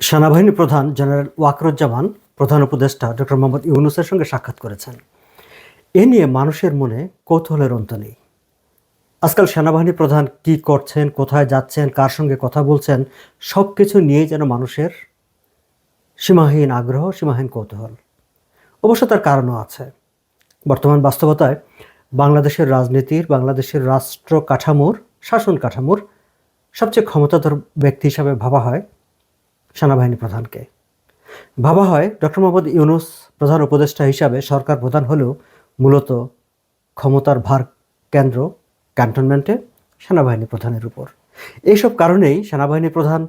সেনাবাহিনী প্রধান জেনারেল ওয়াকরুজ্জামান প্রধান উপদেষ্টা ডক্টর মোহাম্মদ ইউনুসের সঙ্গে সাক্ষাৎ করেছেন। এ নিয়ে মানুষের মনে কৌতূহলের অন্ত নেই। আজকাল সেনাবাহিনী প্রধান কি করছেন, কোথায় যাচ্ছেন, কার সঙ্গে কথা বলছেন সব কিছু নিয়েই যেন মানুষের সীমাহীন আগ্রহ, সীমাহীন কৌতূহল। অবশ্য তার কারণও আছে। বর্তমান বাস্তবতায় বাংলাদেশের রাজনীতির, বাংলাদেশের রাষ্ট্র কাঠামোর, শাসন কাঠামোর সবচেয়ে ক্ষমতাধর ব্যক্তি হিসাবে ভাবা হয় সেনাবাহিনী প্রধানকে। ভাবা হয়, ডক্টর মোহাম্মদ ইউনুস প্রধান উপদেষ্টা হিসাবে সরকার প্রধান হলেও মূলত ক্ষমতার ভার কেন্দ্র ক্যান্টনমেন্টে সেনাবাহিনী প্রধানের উপর। এইসব কারণেই সেনাবাহিনী প্রধান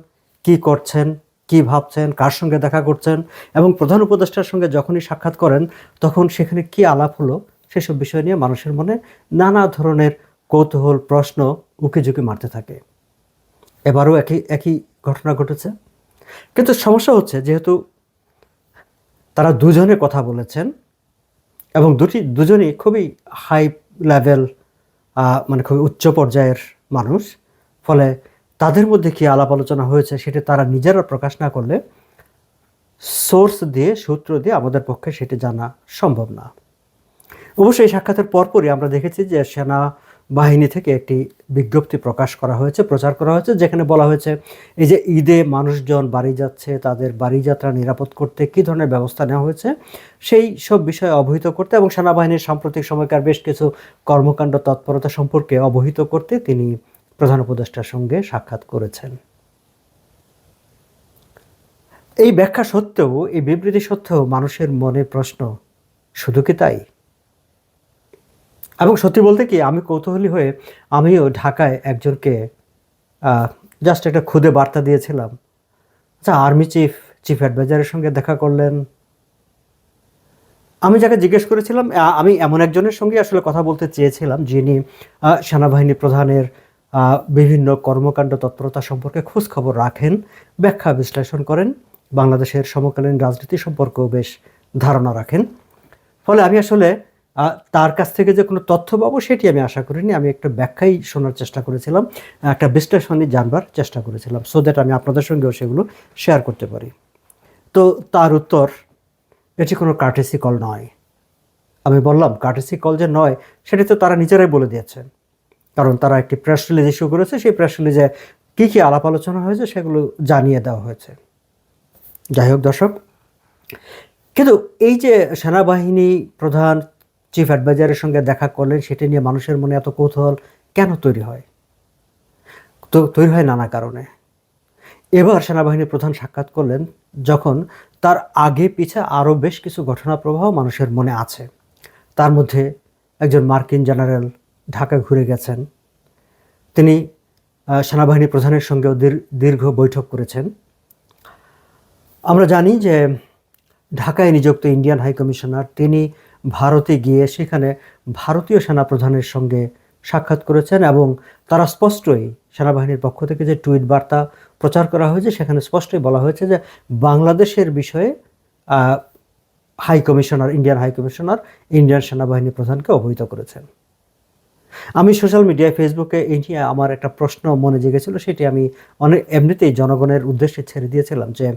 কি করছেন, কি ভাবছেন, কার সঙ্গে দেখা করছেন এবং প্রধান উপদেষ্টার সঙ্গে যখনই সাক্ষাৎ করেন, তখন সেখানে কি আলাপ হলো, সেসব বিষয় নিয়ে মানুষের মনে নানা ধরনের কৌতূহল, প্রশ্ন উকি ঝুঁকি মারতে থাকে। এবারও একই একই ঘটনা ঘটেছে। কিন্তু সমস্যা হচ্ছে যেহেতু তারা দুজনে কথা বলেছেন এবং দুটি, দুজনেই খুবই হাই লেভেল মানে খুবই উচ্চ পর্যায়ের মানুষ। ফলে তাদের মধ্যে কি আলাপ আলোচনা হয়েছে সেটা তারা নিজেরা প্রকাশ না করলে সোর্স দিয়ে, সূত্র দিয়ে আমাদের পক্ষে সেটি জানা সম্ভব না। অবশ্যই সাক্ষাতের পরপরই আমরা দেখেছি যে সেনা বাহিনী থেকে একটি বিজ্ঞপ্তি প্রকাশ করা হয়েছে, প্রচার করা হয়েছে, যেখানে বলা হয়েছে, এই যে ঈদে মানুষজন বাড়ি যাচ্ছে, তাদের বাড়ি যাত্রা নিরাপদ করতে কী ধরনের ব্যবস্থা নেওয়া হয়েছে, সেই সব বিষয়ে অবহিত করতে এবং সেনাবাহিনীর সাম্প্রতিক সময়কার বেশ কিছু কর্মকাণ্ড তৎপরতা সম্পর্কে অবহিত করতে তিনি প্রধান উপদেষ্টার সঙ্গে সাক্ষাৎ করেছেন। এই ব্যাখ্যা সত্ত্বেও, এই বিবৃতি সত্ত্বেও মানুষের মনে প্রশ্ন, শুধু কি তাই? এবং সত্যি বলতে কি, আমি কৌতূহলী হয়ে আমিও ঢাকায় একজনকে জাস্ট একটা খুদে বার্তা দিয়েছিলাম। আচ্ছা আর্মি চিফ চিফ অ্যাডভাইজারের সঙ্গে দেখা করলেন। আমি যাকে জিজ্ঞেস করেছিলাম আমি এমন একজনের সঙ্গে আসলে কথা বলতে চেয়েছিলাম, যিনি সেনাবাহিনী প্রধানের বিভিন্ন কর্মকাণ্ড তৎপরতা সম্পর্কে খোঁজ খবর রাখেন, ব্যাখ্যা বিশ্লেষণ করেন, বাংলাদেশের সমকালীন রাজনীতি সম্পর্কেও বেশ ধারণা রাখেন। ফলে আমি আসলে তার কাছ থেকে যে কোনো তথ্য পাবো, সেটি আমি আশা করিনি। আমি একটা ব্যাখ্যাই শোনার চেষ্টা করেছিলাম, একটা বিশ্লেষণই জানবার চেষ্টা করেছিলাম সো দ্যাট আমি আপনাদের সঙ্গেও সেগুলো শেয়ার করতে পারি। তো তার উত্তর, এটি কোনো কার্টেসি কল নয়। আমি বললাম কার্টেসি কল যে নয়, সেটি তো তারা নিজেরাই বলে দিয়েছেন। কারণ তারা একটি প্রেস রিলিজ ইস্যু করেছে, সেই প্রেস রিলিজে কী কী আলাপ আলোচনা হয়েছে সেগুলো জানিয়ে দেওয়া হয়েছে। যাই হোক দর্শক, কিন্তু এই যে সেনাবাহিনী প্রধান চিফ অ্যাডভাইজারের সঙ্গে দেখা করলেন, সেটা নিয়ে মানুষের মনে এত কৌতূহল কেন তৈরি হয়? তো তৈরি হয় নানা কারণে। এবার সেনাবাহিনীর প্রধান সাক্ষাৎ করলেন যখন তার আগে পিছে আরও বেশ কিছু ঘটনা প্রবাহ মানুষের মনে আছে। তার মধ্যে একজন মার্কিন জেনারেল ঢাকা ঘুরে গেছেন। তিনি সেনাবাহিনী প্রধানের সঙ্গেও দীর- দীর্ঘ বৈঠক করেছেন। আমরা জানি যে ঢাকায় নিযুক্ত ইন্ডিয়ান হাই কমিশনার, তিনি ভারতে গিয়ে সেখানে ভারতীয় সেনাপ্রধানের সঙ্গে সাক্ষাৎ করেছেন এবং তারা স্পষ্টই সেনাবাহিনীর পক্ষ থেকে যে টুইট বার্তা প্রচার করা হয়েছে, সেখানে স্পষ্টই বলা হয়েছে যে বাংলাদেশের বিষয়ে high commissioner, Indian high commissioner Indian সেনাবাহিনী প্রধানকে অবহিত করেছেন। আমি সোশ্যাল মিডিয়ায়, ফেসবুকে এই নিয়ে আমার একটা প্রশ্ন মনে জেগেছিল, সেটি আমি অনেক, এমনিতেই জনগণের উদ্দেশ্যে ছেড়ে দিয়েছিলাম যে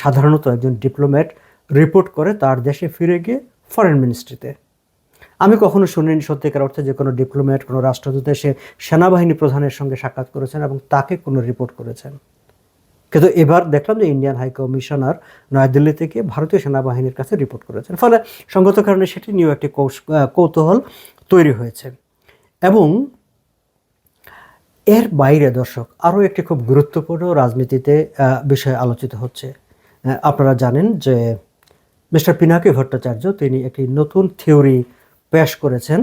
সাধারণত একজন ডিপ্লোম্যাট রিপোর্ট করে তার দেশে ফিরে গিয়ে ফরেন মিনিস্ট্রিতে আমি কখনো শুনিনি সত্যিকার অর্থে যে কোনো ডিপ্লোম্যাট কোনো রাষ্ট্রদূত এসে সেনাবাহিনী প্রধানের সঙ্গে সাক্ষাৎ করেছেন এবং তাকে কোনো রিপোর্ট করেছেন। কিন্তু এবার দেখলাম যে ইন্ডিয়ান হাই কমিশনার নয়াদিল্লি থেকে ভারতীয় সেনাবাহিনীর কাছে রিপোর্ট করেছেন। ফলে সঙ্গত কারণে সেটি নিয়েও একটি কৌতূহল তৈরি হয়েছে। এবং এর বাইরে দর্শক, আরও একটি খুব গুরুত্বপূর্ণ রাজনীতিতে বিষয় আলোচিত হচ্ছে। আপনারা জানেন যে মিস্টার পিনাকি ভট্টাচার্য, তিনি একটি নতুন থিওরি পেশ করেছেন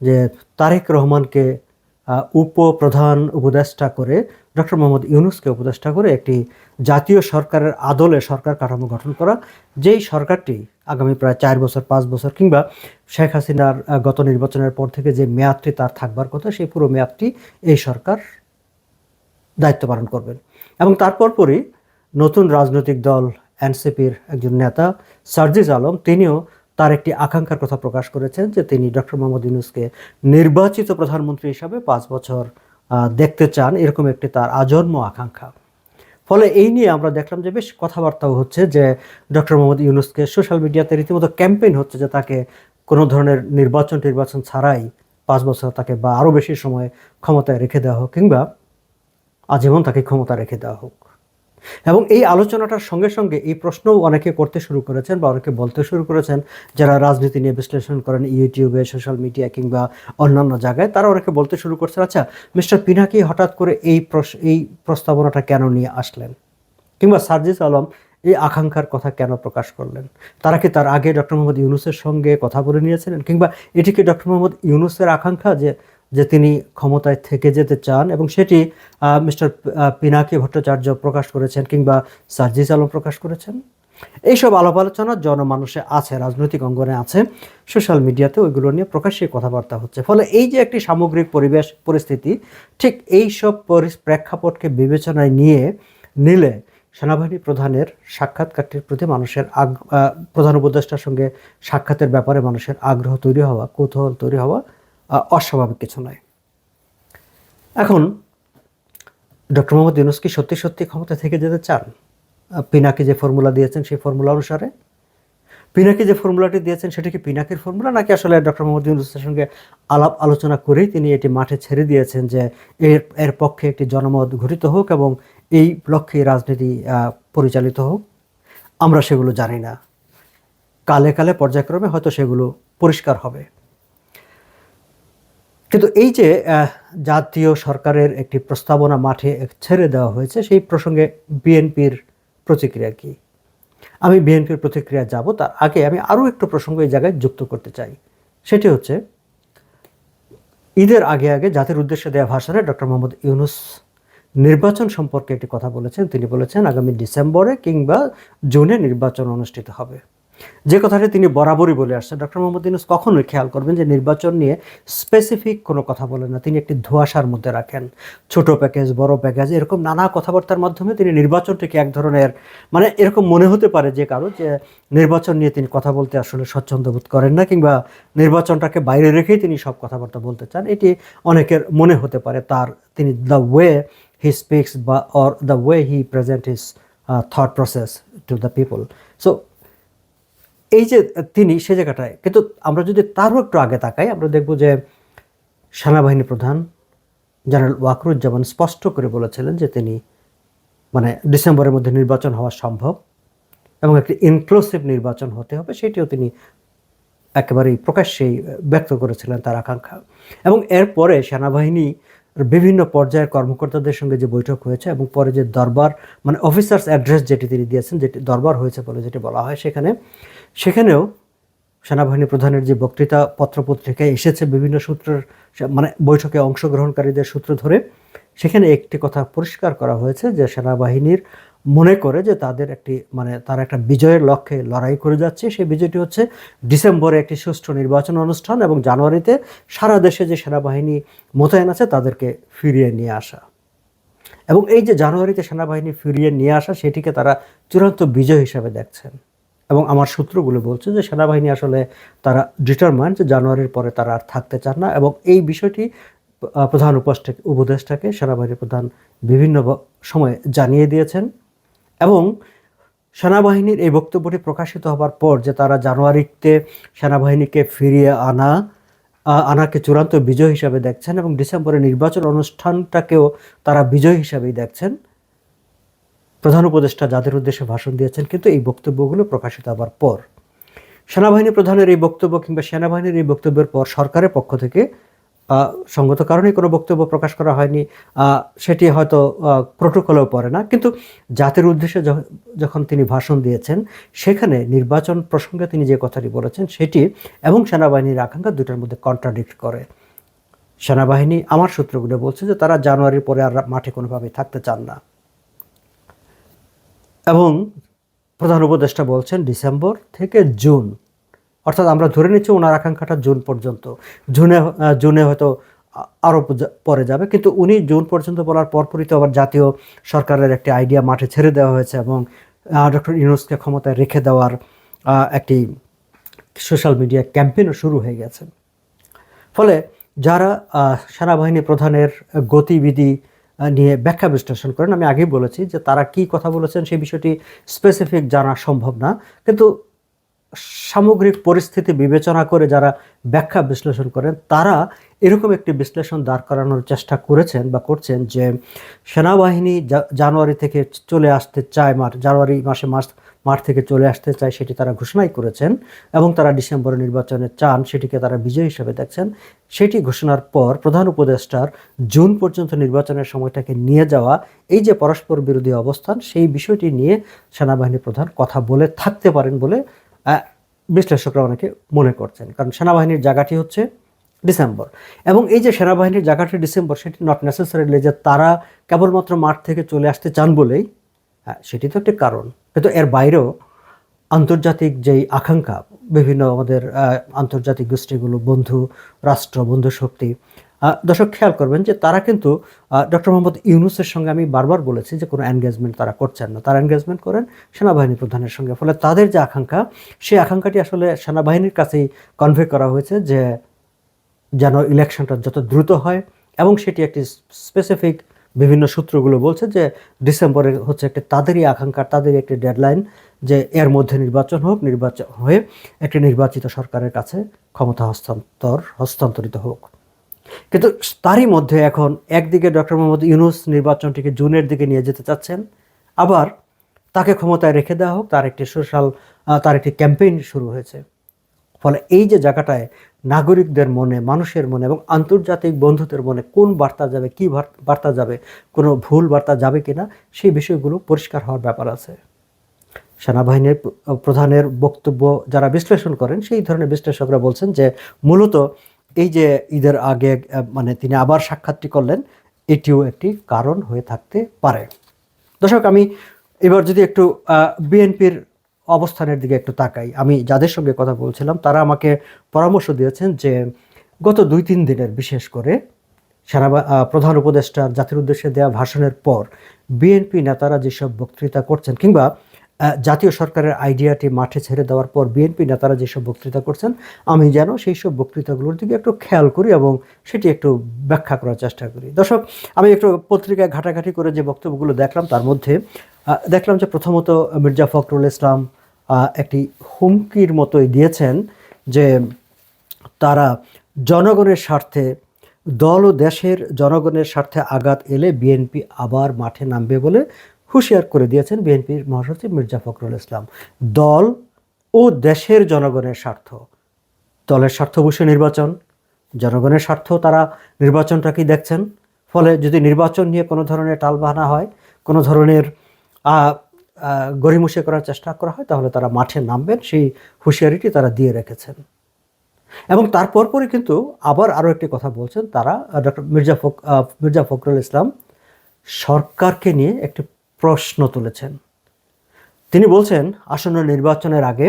যে তারেক রহমানকে উপপ্রধান উপদেষ্টা করে, ডক্টর মোহাম্মদ ইউনুসকে উপদেষ্টা করে একটি জাতীয় সরকারের আদলে সরকার কাঠামো গঠন করা। যেই সরকারটি আগামী প্রায় চার বছর, পাঁচ বছর কিংবা শেখ হাসিনার গত নির্বাচনের পর থেকে যে মেয়াদটি তার থাকবার কথা, সেই পুরো মেয়াদটি এই সরকার দায়িত্ব পালন করবেন। এবং তারপর পরই নতুন রাজনৈতিক দল এনসিপির একজন নেতা সার্জিজ আলম, তিনিও তার একটি আকাঙ্ক্ষার কথা প্রকাশ করেছেন যে তিনি ডক্টর মোহাম্মদ ইউনুসকে নির্বাচিত প্রধানমন্ত্রী হিসাবে পাঁচ বছর দেখতে চান, এরকম একটি তার আজন্ম আকাঙ্ক্ষা। ফলে এই নিয়ে আমরা দেখলাম যে বেশ কথাবার্তাও হচ্ছে যে ডক্টর মোহাম্মদ ইউনুসকে সোশ্যাল মিডিয়াতে রীতিমতো ক্যাম্পেইন হচ্ছে যে তাকে কোনো ধরনের নির্বাচন টির্বাচন ছাড়াই পাঁচ বছর তাকে বা আরও বেশি সময় ক্ষমতায় রেখে দেওয়া হোক কিংবা আজীবন তাকে ক্ষমতা রেখে দেওয়া হোক। এবং এই আলোচনাটার সঙ্গে সঙ্গে এই প্রশ্নও অনেকে করতে শুরু করেছেন বা অনেকে বলতে শুরু করেছেন, যারা রাজনীতি নিয়ে বিশ্লেষণ করেন ইউটিউবে, সোশ্যাল মিডিয়া কিংবা অন্যান্য জায়গায়, তারা অনেকে বলতে শুরু করছেন আচ্ছা মিস্টার পিনাকি হঠাৎ করে এই এই প্রস্তাবনাটা কেন নিয়ে আসলেন? কিংবা সার্জিস আলম, এই আকাঙ্ক্ষার কথা কেন প্রকাশ করলেন? তারা কি তার আগে ডক্টর মোহাম্মদ ইউনুসের সঙ্গে কথা বলে নিয়েছিলেন? কিংবা এটি কি ডক্টর মোহাম্মদ ইউনুসের আকাঙ্ক্ষা যে যে তিনি ক্ষমতায় থেকে যেতে চান এবং সেটি মিস্টার পিনাকি ভট্টাচার্য প্রকাশ করেছেন কিংবা সার্জিস আলম প্রকাশ করেছেন। এইসব আলাপ আলোচনা জনমানুষে আছে, রাজনৈতিক অঙ্গনে আছে, সোশ্যাল মিডিয়াতে ওইগুলো নিয়ে প্রকাশ্যে কথাবার্তা হচ্ছে। ফলে এই যে একটি সামগ্রিক পরিবেশ, পরিস্থিতি, ঠিক এই সব পরি- প্রেক্ষাপটকে বিবেচনায় নিয়ে নিলে সেনাবাহিনী প্রধানের সাক্ষাৎকারটির প্রতি মানুষের আগ প্রধান উপদেষ্টার সঙ্গে সাক্ষাতের ব্যাপারে মানুষের আগ্রহ তৈরি হওয়া, কৌতূহল তৈরি হওয়া অস্বাভাবিক কিছু নয়। এখন, ডক্টর মোহাম্মদ ইউনুস কি সত্যি সত্যি ক্ষমতা থেকে যেতে চান? পিনাকি যে ফর্মুলা দিয়েছেন সেই ফর্মুলা অনুসারে? পিনাকি যে ফর্মুলাটি দিয়েছেন সেটা কি পিনাকির ফর্মুলা, নাকি আসলে ডক্টর মোহাম্মদ ইউনুসের সঙ্গে আলাপ আলোচনা করেই তিনি এটি মাঠে ছেড়ে দিয়েছেন যে এর এর পক্ষে একটি জনমত ঘটিত হোক এবং এই লক্ষ্যে রাজনীতি পরিচালিত হোক? আমরা সেগুলো জানি না। কালে কালে পর্যায়ক্রমে হয়তো সেগুলো পরিষ্কার হবে। কিন্তু এই যে জাতীয় সরকারের একটি প্রস্তাবনা মাঠে ছেড়ে দেওয়া হয়েছে, সেই প্রসঙ্গে বিএনপির প্রতিক্রিয়া কি? আমি বিএনপির প্রতিক্রিয়া যাব তার আগে আমি আরও একটু প্রসঙ্গ এই জায়গায় যুক্ত করতে চাই। সেটি হচ্ছে, ঈদের আগে আগে জাতির উদ্দেশ্যে দেওয়া ভাষণে ডক্টর মোহাম্মদ ইউনুস নির্বাচন সম্পর্কে একটি কথা বলেছেন। তিনি বলেছেন, আগামী ডিসেম্বরে কিংবা জুনে নির্বাচন অনুষ্ঠিত হবে। যে কথাটি তিনি বরাবরই বলে আসছেন। ডক্টর মোহাম্মদ ইউনুস কখনোই খেয়াল করবেন যে নির্বাচন নিয়ে স্পেসিফিক কোনো কথা বলেন না। তিনি একটি ধোঁয়াশার মধ্যে রাখেন। ছোট প্যাকেজ বড় প্যাকেজ এরকম নানা কথাবার্তার মাধ্যমে তিনি নির্বাচনটিকে এক ধরনের মানে এরকম মনে হতে পারে যে কারও, যে নির্বাচন নিয়ে তিনি কথা বলতে আসলে স্বচ্ছন্দ বোধ করেন না কিংবা নির্বাচনটাকে বাইরে রেখেই তিনি সব কথাবার্তা বলতে চান। এটি অনেকের মনে হতে পারে তার, তিনি দ্য ওয়ে হি স্পিক্স বা or the way he present his thought process to the people so এই যে তিনি সে জায়গাটায়, কিন্তু আমরা যদি তারও একটু আগে তাকাই, আমরা দেখব যে সেনাবাহিনী প্রধান জেনারেল ওয়াকরুজ্জামান স্পষ্ট করে বলেছিলেন যে তিনি মানে ডিসেম্বরের মধ্যে নির্বাচন হওয়া সম্ভব এবং একটি ইনক্লুসিভ নির্বাচন হতে হবে, সেটিও তিনি একেবারেই প্রকাশ্যেই ব্যক্ত করেছিলেন তার আকাঙ্ক্ষা। এবং এরপরে সেনাবাহিনী বিভিন্ন পর্যায়ের কর্মকর্তাদের সঙ্গে যে বৈঠক হয়েছে এবং পরে যে দরবার মানে অফিসার্স অ্যাড্রেস যেটি তিনি দিয়েছেন, যেটি দরবার হয়েছে বলে যেটি বলা হয়, সেখানে সেখানেও সেনাবাহিনী প্রধানের যে বক্তৃতা পত্রপত্রিকায় এসেছে বিভিন্ন সূত্রের মানে বৈঠকে অংশগ্রহণকারীদের সূত্র ধরে, সেখানে একটি কথা পরিষ্কার করা হয়েছে যে সেনাবাহিনীর মনে করে যে তাদের একটি মানে তারা একটা বিজয়ের লক্ষ্যে লড়াই করে যাচ্ছে। সেই বিজয়টি হচ্ছে ডিসেম্বরে একটি সুষ্ঠু নির্বাচন অনুষ্ঠান এবং জানুয়ারিতে সারা দেশে যে সেনাবাহিনী মোতায়েন আছে তাদেরকে ফিরিয়ে নিয়ে আসা। এবং এই যে জানুয়ারিতে সেনাবাহিনী ফিরিয়ে নিয়ে আসা, সেটিকে তারা চূড়ান্ত বিজয় হিসাবে দেখছেন। এবং আমার সূত্রগুলো বলছে যে সেনাবাহিনী আসলে তারা ডিটারমাইন্ড যে জানুয়ারির পরে তারা আর থাকতে চান না এবং এই বিষয়টি প্রধান উপদেষ্টা উপদেষ্টাকে সেনাবাহিনীর প্রধান বিভিন্ন সময়ে জানিয়ে দিয়েছেন এবং সেনাবাহিনীর এই বক্তব্যটি প্রকাশিত হবার পর যে তারা জানুয়ারিতে সেনাবাহিনীকে ফিরিয়ে আনা আনাকে চূড়ান্ত বিজয় হিসাবে দেখছেন এবং ডিসেম্বরে নির্বাচন অনুষ্ঠানটাকেও তারা বিজয় হিসাবেই দেখছেন। প্রধান উপদেষ্টা যাদের উদ্দেশ্যে ভাষণ দিয়েছেন, কিন্তু এই বক্তব্যগুলো প্রকাশিত হবার পর। সেনাবাহিনী প্রধানের এই বক্তব্য কিংবা সেনাবাহিনীর এই বক্তব্যের পর সরকারের পক্ষ থেকে সঙ্গত কারণে কোনো বক্তব্য প্রকাশ করা হয়নি। সেটি হয়তো প্রোটোকলেও পড়ে না। কিন্তু জাতির উদ্দেশ্যে যখন তিনি ভাষণ দিয়েছেন, সেখানে নির্বাচন প্রসঙ্গে তিনি যে কথাটি বলেছেন, সেটি এবং সেনাবাহিনীর আকাঙ্ক্ষা দুটার মধ্যে কন্ট্রাডিক্ট করে। সেনাবাহিনী আমার সূত্রগুলো বলছে যে তারা জানুয়ারির পরে আর মাঠে কোনোভাবেই থাকতে চান না। এবং প্রধান উপদেষ্টা বলছেন ডিসেম্বর থেকে জুন। অর্থাৎ আমরা ধরে নিচ্ছি ওনার আকাঙ্ক্ষাটা জুন পর্যন্ত। জুনে জুনে হয়তো আরও পরে যাবে। কিন্তু উনি জুন পর্যন্ত বলার পরপরই তো আবার জাতীয় সরকারের একটি আইডিয়া মাঠে ছেড়ে দেওয়া হয়েছে এবং ডক্টর ইউনুসকে ক্ষমতায় রেখে দেওয়ার একটি সোশ্যাল মিডিয়া ক্যাম্পেনও শুরু হয়ে গেছে। ফলে যারা সেনাবাহিনী প্রধানের গতিবিধি নিয়ে ব্যাখ্যা বিশ্লেষণ করেন। আমি আগেই বলেছি যে তারা কি কথা বলেছেন সেই বিষয়টি স্পেসিফিক জানা সম্ভব না। কিন্তু সামগ্রিক পরিস্থিতি বিবেচনা করে যারা ব্যাখ্যা বিশ্লেষণ করেন, তারা এরকম একটি বিশ্লেষণ দাঁড় করানোর চেষ্টা করেছেন বা করছেন যে সেনাবাহিনী জানুয়ারি থেকে চলে আসতে চায় মাঠ জানুয়ারি মাসে মাস মাঠ থেকে চলে আসতে চায় সেটি তারা ঘোষণাই করেছেন এবং তারা ডিসেম্বরে নির্বাচনে চান সেটিকে তারা বিজয় হিসেবে দেখছেন। সেটি ঘোষণার পর প্রধান উপদেষ্টার জুন পর্যন্ত নির্বাচনের সময়টাকে নিয়ে যাওয়া, এই যে পরস্পর বিরোধী অবস্থান, সেই বিষয়টি নিয়ে সেনাবাহিনী প্রধান কথা বলে থাকতে পারেন বলে বিশ্লেষকরা অনেকে মনে করছেন। কারণ সেনাবাহিনীর জায়গাটি হচ্ছে ডিসেম্বর এবং এই যে সেনাবাহিনীর জায়গাটি ডিসেম্বর, সেটি নট নেসেসারিলি যে তারা কেবলমাত্র মাঠ থেকে চলে আসতে চান বলেই সেটি তো একটি কারণ। কিন্তু এর বাইরেও আন্তর্জাতিক যেই আকাঙ্ক্ষা, বিভিন্ন আমাদের আন্তর্জাতিক গোষ্ঠীগুলো, বন্ধু, রাষ্ট্র, বন্ধু শক্তি দর্শক খেয়াল করবেন যে তারা কিন্তু ডক্টর মোহাম্মদ ইউনুসের সঙ্গে আমি বারবার বলেছি যে কোনো এনগেজমেন্ট তারা করছেন না। তারা এনগেজমেন্ট করেন সেনাবাহিনী প্রধানের সঙ্গে। ফলে তাদের যে আকাঙ্ক্ষা, সেই আকাঙ্ক্ষাটি আসলে সেনাবাহিনীর কাছেই কনভে করা হয়েছে যে যেন ইলেকশনটা যত দ্রুত হয় এবং সেটি একটি স্পেসিফিক বিভিন্ন সূত্রগুলো বলছে যে ডিসেম্বরে হচ্ছে একটি তাদেরই আকাঙ্ক্ষা, তাদেরই একটি ডেডলাইন যে এর মধ্যে নির্বাচন হোক নির্বাচন হয়ে একটি নির্বাচিত সরকারের কাছে ক্ষমতা হস্তান্তর, হস্তান্তরিত হোক। কিন্তু তারই মধ্যে এখন একদিকে ডক্টর মোহাম্মদ ইউনুস নির্বাচনটিকে জুনের দিকে নিয়ে যেতে চাচ্ছেন, আবার তাকে ক্ষমতায় রেখে দেওয়া হোক, তার একটি সোশ্যাল তার একটি ক্যাম্পেইন শুরু হয়েছে। ফলে এই যে জায়গাটায় নাগরিকদের মনে, মানুষের মনে এবং আন্তর্জাতিক বন্ধুদের মনে কোন বার্তা যাবে, কি বার্তা যাবে, কোনো ভুল বার্তা যাবে কিনা, সেই বিষয়গুলো পরিষ্কার হওয়ার ব্যাপার আছে। সেনাবাহিনীর প্রধানের বক্তব্য যারা বিশ্লেষণ করেন, সেই ধরনের বিশ্লেষকরা বলছেন যে মূলত এই যে ঈদের আগে মানে তিনি আবার সাক্ষাৎটি করলেন, এটিও একটি কারণ হয়ে থাকতে পারে। দর্শক, আমি এবার যদি একটু বিএনপির অবস্থানের দিকে একটু তাকাই। আমি যাদের সঙ্গে কথা বলছিলাম, তারা আমাকে পরামর্শ দিয়েছেন যে, গত দুই তিন দিনের বিশেষ করে সেনা প্রধান উপদেষ্টার জাতির উদ্দেশ্যে দেওয়া ভাষণের পর বিএনপি নেতারা যেসব বক্তৃতা করছেন কিংবা জাতীয় সরকারের আইডিয়াটি মাঠে ছেড়ে দেওয়ার পর বিএনপি নেতারা যেসব বক্তৃতা করছেন, আমি যেন সেই সব বক্তৃতাগুলোর দিকে একটু খেয়াল করি এবং সেটি একটু ব্যাখ্যা করার চেষ্টা করি। দর্শক, আমি একটু পত্রিকায় ঘাটাঘাটি করে যে বক্তব্যগুলো দেখলাম, তার মধ্যে দেখলাম যে প্রথমত মির্জা ফখরুল ইসলাম একটি হুমকির মতোই দিয়েছেন যে তারা জনগণের স্বার্থে, দল ও দেশের জনগণের স্বার্থে আঘাত এলে বিএনপি আবার মাঠে নামবে বলে হুঁশিয়ার করে দিয়েছেন বিএনপির মহাসচিব মির্জা ফখরুল ইসলাম। দল ও দেশের জনগণের স্বার্থ, দলের স্বার্থ অবশ্যই নির্বাচন, জনগণের স্বার্থ তারা নির্বাচনটাকেই দেখছেন? ফলে যদি নির্বাচন নিয়ে কোনো ধরনের টালবাহানা হয়, কোনো ধরনের আহ, করার চেষ্টা করা হয় তাহলে তারা মাঠে নামবেন সেই হুঁশিয়ারিটি তারা দিয়ে রেখেছেন। এবং তারপর পরে কিন্তু আবার আরও একটি কথা বলছেন তারা ডক্টর মির্জা ফক মির্জা ফখরুল ইসলাম সরকারকে নিয়ে একটি প্রশ্ন তুলেছেন। তিনি বলছেন আসন্ন নির্বাচনের আগে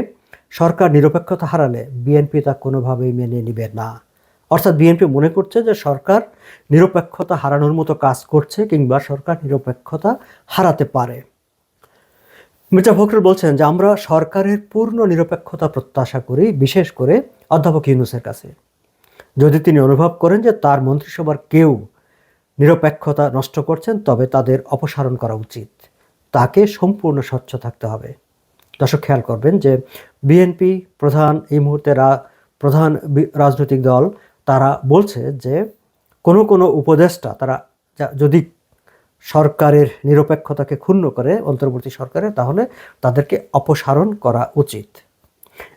সরকার নিরপেক্ষতা হারালে বিএনপি তা কোনোভাবেই মেনে নেবে না। অর্থাৎ বিএনপি মনে করছে যে সরকার নিরপেক্ষতা হারানোর মতো কাজ করছে কিংবা সরকার নিরপেক্ষতা হারাতে পারে। মির্জা ফখরুল বলছেন যে, আমরা সরকারের পূর্ণ নিরপেক্ষতা প্রত্যাশা করি, বিশেষ করে অধ্যাপক ইউনুসের কাছে। যদি তিনি অনুভব করেন যে তার মন্ত্রিসভার কেউ নিরপেক্ষতা নষ্ট করছেন, তবে তাদের অপসারণ করা উচিত। তাকে সম্পূর্ণ স্বচ্ছ থাকতে হবে। দর্শক, খেয়াল করবেন যে, বিএনপি প্রধান এই মুহূর্তে প্রধান রাজনৈতিক দল, তারা বলছে যে, কোনো কোনো উপদেষ্টা, তারা যদি সরকারের নিরপেক্ষতাকে ক্ষুণ্ণ করে, অন্তর্বর্তী সরকারের তাহলে তাদেরকে অপসারণ করা উচিত।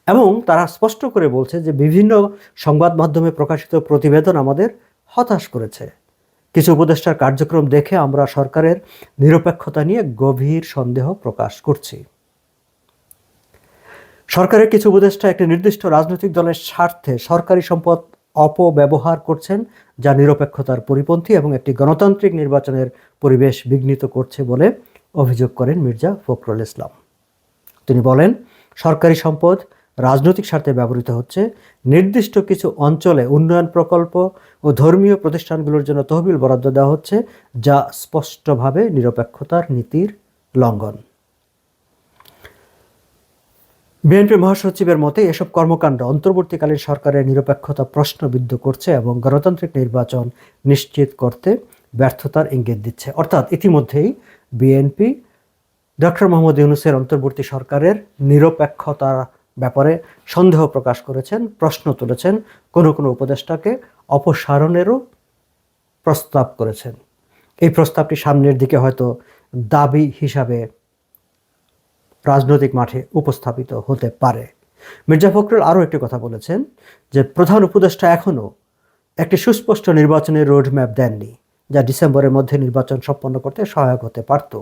এবং তারা স্পষ্ট করে বলছে যে বিভিন্ন সংবাদ মাধ্যমে প্রকাশিত প্রতিবেদন আমাদের হতাশ করেছে। কিছু উপদেষ্টার কার্যক্রম দেখে আমরা সরকারের নিরপেক্ষতা নিয়ে গভীর সন্দেহ প্রকাশ করছি। সরকারের কিছু উপদেষ্টা একটি নির্দিষ্ট রাজনৈতিক দলের স্বার্থে সরকারি সম্পদ অপব্যবহার করছেন, যা নিরপেক্ষতার পরিপন্থী এবং একটি গণতান্ত্রিক নির্বাচনের পরিবেশ বিঘ্নিত করছে বলে অভিযোগ করেন মির্জা ফখরুল ইসলাম। তিনি বলেন, সরকারি সম্পদ রাজনৈতিক স্বার্থে ব্যবহৃত হচ্ছে, নির্দিষ্ট কিছু অঞ্চলে উন্নয়ন প্রকল্প ও ধর্মীয় প্রতিষ্ঠানগুলোর জন্য তহবিল বরাদ্দ দেওয়া হচ্ছে, যা স্পষ্টভাবে নিরপেক্ষতার নীতির লঙ্ঘন। বিএনপি মহাসচিবের মতে, এসব কর্মকাণ্ড অন্তর্বর্তীকালীন সরকারের নিরপেক্ষতা প্রশ্নবিদ্ধ করছে এবং গণতান্ত্রিক নির্বাচন নিশ্চিত করতে ব্যর্থতার ইঙ্গিত দিচ্ছে। অর্থাৎ ইতিমধ্যেই বিএনপি ডক্টর মোহাম্মদ ইউনুসের অন্তর্বর্তী সরকারের নিরপেক্ষতার ব্যাপারে সন্দেহ প্রকাশ করেছেন, প্রশ্ন তুলেছেন, কোনো কোনো উপদেষ্টাকে অপসারণেরও প্রস্তাব করেছেন। এই প্রস্তাবটি সামনের দিকে হয়তো দাবি হিসাবে রাজনৈতিক মাঠে উপস্থাপিত হতে পারে। মির্জা ফখরুল আরও একটি কথা বলেছেন যে, প্রধান উপদেষ্টা এখনও একটি সুস্পষ্ট নির্বাচনের রোডম্যাপ দেননি, যা ডিসেম্বরের মধ্যে নির্বাচন সম্পন্ন করতে সহায়ক হতে পারত।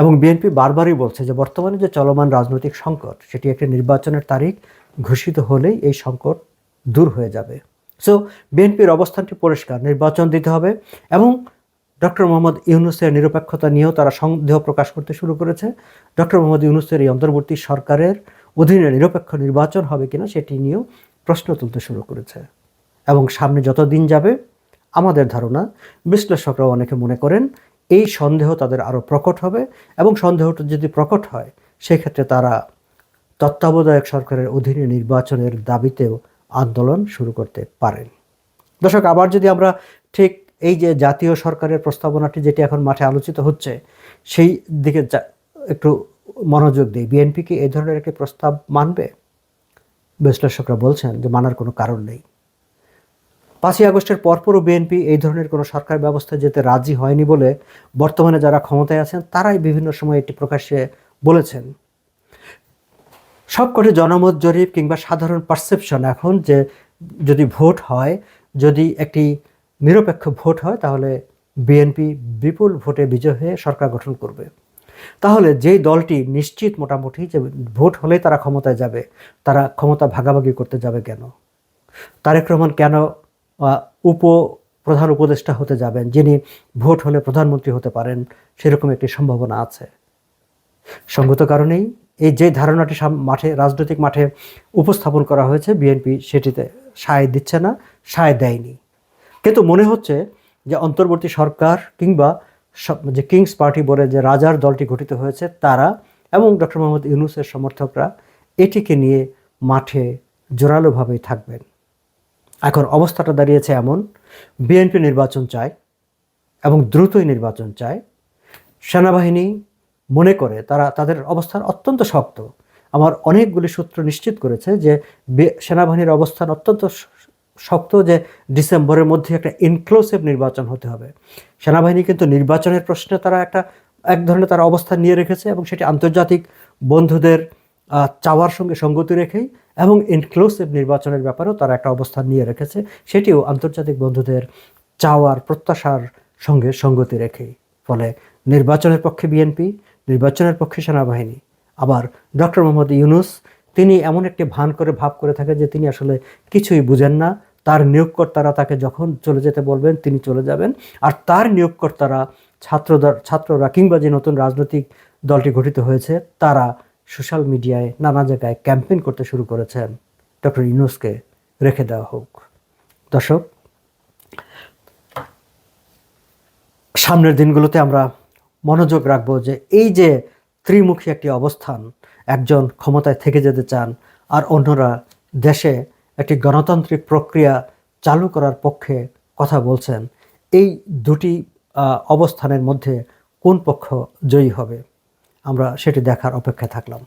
এবং বিএনপি বারবারই বলছে যে, বর্তমানে যে চলমান রাজনৈতিক সংকট, সেটি একটি নির্বাচনের তারিখ ঘোষিত হলেই এই সংকট দূর হয়ে যাবে। সো বিএনপির অবস্থানটি পরিষ্কার, নির্বাচন দিতে হবে এবং ডক্টর মোহাম্মদ ইউনুসের নিরপেক্ষতা নিয়েও তারা সন্দেহ প্রকাশ করতে শুরু করেছে। ডক্টর মোহাম্মদ ইউনুসের এই অন্তর্বর্তী সরকারের অধীনে নিরপেক্ষ নির্বাচন হবে কিনা সেটি নিয়েও প্রশ্ন তুলতে শুরু করেছে। এবং সামনে যত দিন যাবে, আমাদের ধারণা, বিশ্লেষকরাও অনেকে মনে করেন, এই সন্দেহ তাদের আরও প্রকট হবে এবং সন্দেহটা যদি প্রকট হয়, সেক্ষেত্রে তারা তত্ত্বাবধায়ক সরকারের অধীনে নির্বাচনের দাবিতেও আন্দোলন শুরু করতে পারেন। দর্শক, আবার যদি আমরা ঠিক এই যে জাতীয় সরকারের প্রস্তাবনাটি যেটি এখন মাঠে আলোচিত হচ্ছে, সেই দিকে একটু মনোযোগ দিই। বিএনপি কি এই ধরনের একটি প্রস্তাব মানবে? বিশ্লেষকরা বলছেন যে মানার কোনো কারণ নেই। পাঁচই আগস্টের পরপরও বিএনপি এই ধরনের কোনো সরকার ব্যবস্থায় যেতে রাজি হয়নি বলে বর্তমানে যারা ক্ষমতায় আছেন, তারাই বিভিন্ন সময় এটি প্রকাশ্যে বলেছেন। সবকটি জনমত জরিপ কিংবা সাধারণ পারসেপশন এখন যে যদি ভোট হয়, যদি একটি নিরপেক্ষ ভোট হয়, তাহলে বিএনপি বিপুল ভোটে বিজয় হয়ে সরকার গঠন করবে। তাহলে যেই দলটি নিশ্চিত মোটামুটি যে ভোট হলেই তারা ক্ষমতায় যাবে, তারা ক্ষমতা ভাগাভাগি করতে যাবে কেন? তারেক রহমান কেন উপ প্রধান উপদেষ্টা হতে যাবেন, যিনি ভোট হলে প্রধানমন্ত্রী হতে পারেন, সেরকম একটি সম্ভাবনা আছে। সঙ্গত কারণেই এই যে ধারণাটি মাঠে, রাজনৈতিক মাঠে উপস্থাপন করা হয়েছে, বিএনপি সেটিতে সায় দিচ্ছে না, সায় দেয়নি। কিন্তু মনে হচ্ছে যে অন্তর্বর্তী সরকার কিংবা যে কিংস পার্টি বলে যে রাজার দলটি গঠিত হয়েছে, তারা এবং ডক্টর মোহাম্মদ ইউনুসের সমর্থকরা এটিকে নিয়ে মাঠে জোরালোভাবেই থাকবেন। এখন অবস্থাটা দাঁড়িয়েছে এমন, বিএনপি নির্বাচন চায় এবং দ্রুতই নির্বাচন চায়। সেনাবাহিনী মনে করে তারা, তাদের অবস্থান অত্যন্ত শক্ত। আমার অনেকগুলি সূত্র নিশ্চিত করেছে যে সেনাবাহিনীর অবস্থান অত্যন্ত শক্ত যে ডিসেম্বরের মধ্যে একটা ইনক্লুসিভ নির্বাচন হতে হবে। সেনাবাহিনী কিন্তু নির্বাচনের প্রশ্নে তারা একটা, এক ধরনের তারা অবস্থান নিয়ে রেখেছে এবং সেটি আন্তর্জাতিক বন্ধুদের চাওয়ার সঙ্গে সঙ্গতি রেখেই এবং ইনক্লুসিভ নির্বাচনের ব্যাপারেও তারা একটা অবস্থান নিয়ে রেখেছে। সেটিও আন্তর্জাতিক বন্ধুদের চাওয়ার, প্রত্যাশার সঙ্গে সঙ্গতি রেখেই। ফলে নির্বাচনের পক্ষে বিএনপি, নির্বাচনের পক্ষে সেনাবাহিনী, আবার ডক্টর মোহাম্মদ ইউনুস, তিনি এমন একটি ভান করে ভাব করে থাকে যে তিনি আসলে কিছুই বুঝেন না। তার নিয়োগকর্তারা তাকে যখন চলে যেতে বলবেন, তিনি চলে যাবেন। আর তার নিয়োগকর্তারা ছাত্রদের ছাত্ররা কিংবা যে নতুন রাজনৈতিক দলটি গঠিত হয়েছে, তারা সোশ্যাল মিডিয়ায় নানা জায়গায় ক্যাম্পেইন করতে শুরু করেছেন। ডক্টর ইউনুসকে রেখে দেওয়া হোক। দর্শক, সামনের দিনগুলোতে আমরা মনোযোগ রাখব যে এই যে ত্রিমুখী একটি অবস্থান, একজন ক্ষমতায় থেকে যেতে চান, আর অন্যরা দেশে একটি গণতান্ত্রিক প্রক্রিয়া চালু করার পক্ষে কথা বলছেন। এই দুটি অবস্থানের মধ্যে কোন পক্ষ জয়ী হবে? আমরা সেটি দেখার অপেক্ষায় থাকলাম।